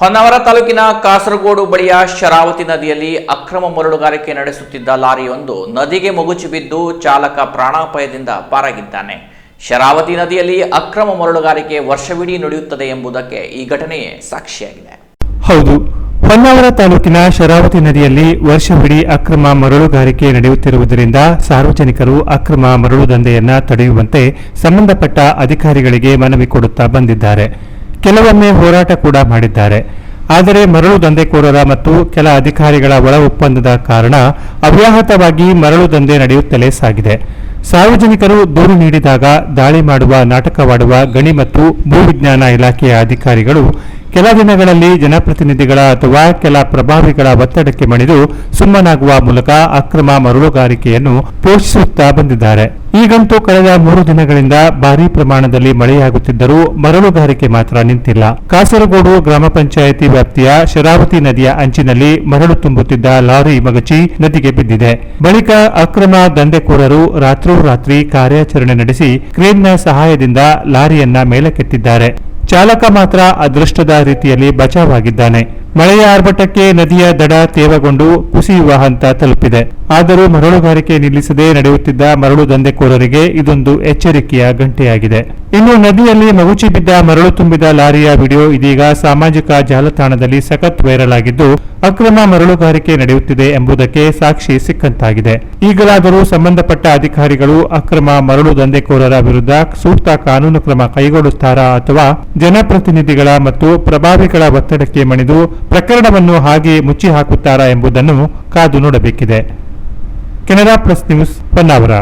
ಹೊನ್ನಾವರ ತಾಲೂಕಿನ ಕಾಸರಗೋಡು ಬಳಿಯ ಶರಾವತಿ ನದಿಯಲ್ಲಿ ಅಕ್ರಮ ಮರಳುಗಾರಿಕೆ ನಡೆಸುತ್ತಿದ್ದ ಲಾರಿಯೊಂದು ನದಿಗೆ ಮಗುಚಿ ಬಿದ್ದು ಚಾಲಕ ಪ್ರಾಣಾಪಾಯದಿಂದ ಪಾರಾಗಿದ್ದಾನೆ. ಶರಾವತಿ ನದಿಯಲ್ಲಿ ಅಕ್ರಮ ಮರಳುಗಾರಿಕೆ ವರ್ಷವಿಡೀ ನಡೆಯುತ್ತದೆ ಎಂಬುದಕ್ಕೆ ಈ ಘಟನೆಯೇ ಸಾಕ್ಷಿಯಾಗಿದೆ. ಹೌದು, ಹೊನ್ನಾವರ ತಾಲೂಕಿನ ಶರಾವತಿ ನದಿಯಲ್ಲಿ ವರ್ಷವಿಡೀ ಅಕ್ರಮ ಮರಳುಗಾರಿಕೆ ನಡೆಯುತ್ತಿರುವುದರಿಂದ ಸಾರ್ವಜನಿಕರು ಅಕ್ರಮ ಮರಳು ದಂಧೆಯನ್ನ ತಡೆಯುವಂತೆ ಸಂಬಂಧಪಟ್ಟ ಅಧಿಕಾರಿಗಳಿಗೆ ಮನವಿ ಕೊಡುತ್ತಾ ಬಂದಿದ್ದಾರೆ. ಕೆಲವೊಮ್ಮೆ ಹೋರಾಟ ಕೂಡ ಮಾಡಿದ್ದಾರೆ. ಆದರೆ ಮರಳು ದಂಧೆಕೋರರ ಮತ್ತು ಕೆಲ ಅಧಿಕಾರಿಗಳ ಒಳ ಒಪ್ಪಂದದ ಕಾರಣ ಅವ್ಯಾಹತವಾಗಿ ಮರಳು ದಂಧೆ ನಡೆಯುತ್ತಲೇ ಸಾಗಿದೆ. ಸಾರ್ವಜನಿಕರು ದೂರು ನೀಡಿದಾಗ ದಾಳಿ ಮಾಡುವ, ನಾಟಕವಾಡುವ ಗಣಿ ಮತ್ತು ಭೂವಿಜ್ಞಾನ ಇಲಾಖೆಯ ಅಧಿಕಾರಿಗಳು ಕೆಲ ದಿನಗಳಲ್ಲಿ ಜನಪ್ರತಿನಿಧಿಗಳ ಅಥವಾ ಕೆಲ ಪ್ರಭಾವಿಗಳ ಒತ್ತಡಕ್ಕೆ ಮಣಿದು ಸುಮ್ಮನಾಗುವ ಮೂಲಕ ಅಕ್ರಮ ಮರಳುಗಾರಿಕೆಯನ್ನು ಪೋಷಿಸುತ್ತಾ ಬಂದಿದ್ದಾರೆ. ಈಗಂತೂ ಕಳೆದ ಮೂರು ದಿನಗಳಿಂದ ಭಾರೀ ಪ್ರಮಾಣದಲ್ಲಿ ಮಳೆಯಾಗುತ್ತಿದ್ದರೂ ಮರಳುಗಾರಿಕೆ ಮಾತ್ರ ನಿಂತಿಲ್ಲ. ಕಾಸರಗೋಡು ಗ್ರಾಮ ಪಂಚಾಯಿತಿ ವ್ಯಾಪ್ತಿಯ ಶರಾವತಿ ನದಿಯ ಅಂಚಿನಲ್ಲಿ ಮರಳು ತುಂಬುತ್ತಿದ್ದ ಲಾರಿ ಮಗಚಿ ನದಿಗೆ ಬಿದ್ದಿದೆ. ಬಳಿಕ ಅಕ್ರಮ ದಂಧೆಕೋರರು ರಾತ್ರೋರಾತ್ರಿ ಕಾರ್ಯಾಚರಣೆ ನಡೆಸಿ ಕ್ರೇನ್ನ ಸಹಾಯದಿಂದ ಲಾರಿಯನ್ನ ಮೇಲಕ್ಕೆತ್ತಿದ್ದಾರೆ. ಚಾಲಕ ಮಾತ್ರ ಅದೃಷ್ಟದ ರೀತಿಯಲ್ಲಿ ಬಚಾವಾಗಿದ್ದಾನೆ. ಮಳೆಯ ಆರ್ಭಟಕ್ಕೆ ನದಿಯ ದಡ ತೇವಗೊಂಡು ಕುಸಿಯುವ ಹಂತ ತಲುಪಿದೆ. ಆದರೂ ಮರಳುಗಾರಿಕೆ ನಿಲ್ಲಿಸದೆ ನಡೆಯುತ್ತಿದ್ದ ಮರಳು ದಂಧೆಕೋರರಿಗೆ ಇದೊಂದು ಎಚ್ಚರಿಕೆಯ ಗಂಟೆಯಾಗಿದೆ. ಇನ್ನು ನದಿಯಲ್ಲಿ ಮಗುಚಿ ಬಿದ್ದ, ಮರಳು ತುಂಬಿದ ಲಾರಿಯ ವಿಡಿಯೋ ಇದೀಗ ಸಾಮಾಜಿಕ ಜಾಲತಾಣದಲ್ಲಿ ಸಖತ್ ವೈರಲ್ ಆಗಿದ್ದು, ಅಕ್ರಮ ಮರಳುಗಾರಿಕೆ ನಡೆಯುತ್ತಿದೆ ಎಂಬುದಕ್ಕೆ ಸಾಕ್ಷಿ ಸಿಕ್ಕಂತಾಗಿದೆ. ಈಗಲಾದರೂ ಸಂಬಂಧಪಟ್ಟ ಅಧಿಕಾರಿಗಳು ಅಕ್ರಮ ಮರಳು ದಂಧೆಕೋರರ ವಿರುದ್ಧ ಸೂಕ್ತ ಕಾನೂನು ಕ್ರಮ ಕೈಗೊಳ್ಳುತ್ತಾರಾ ಅಥವಾ ಜನಪ್ರತಿನಿಧಿಗಳ ಮತ್ತು ಪ್ರಭಾವಿಗಳ ಒತ್ತಡಕ್ಕೆ ಮಣಿದು ಪ್ರಕರಣವನ್ನು ಹಾಗೆ ಮುಚ್ಚಿ ಹಾಕುತ್ತಾರಾ ಎಂಬುದನ್ನು ಕಾದು ನೋಡಬೇಕಿದೆ. Canara Plus News Honnavar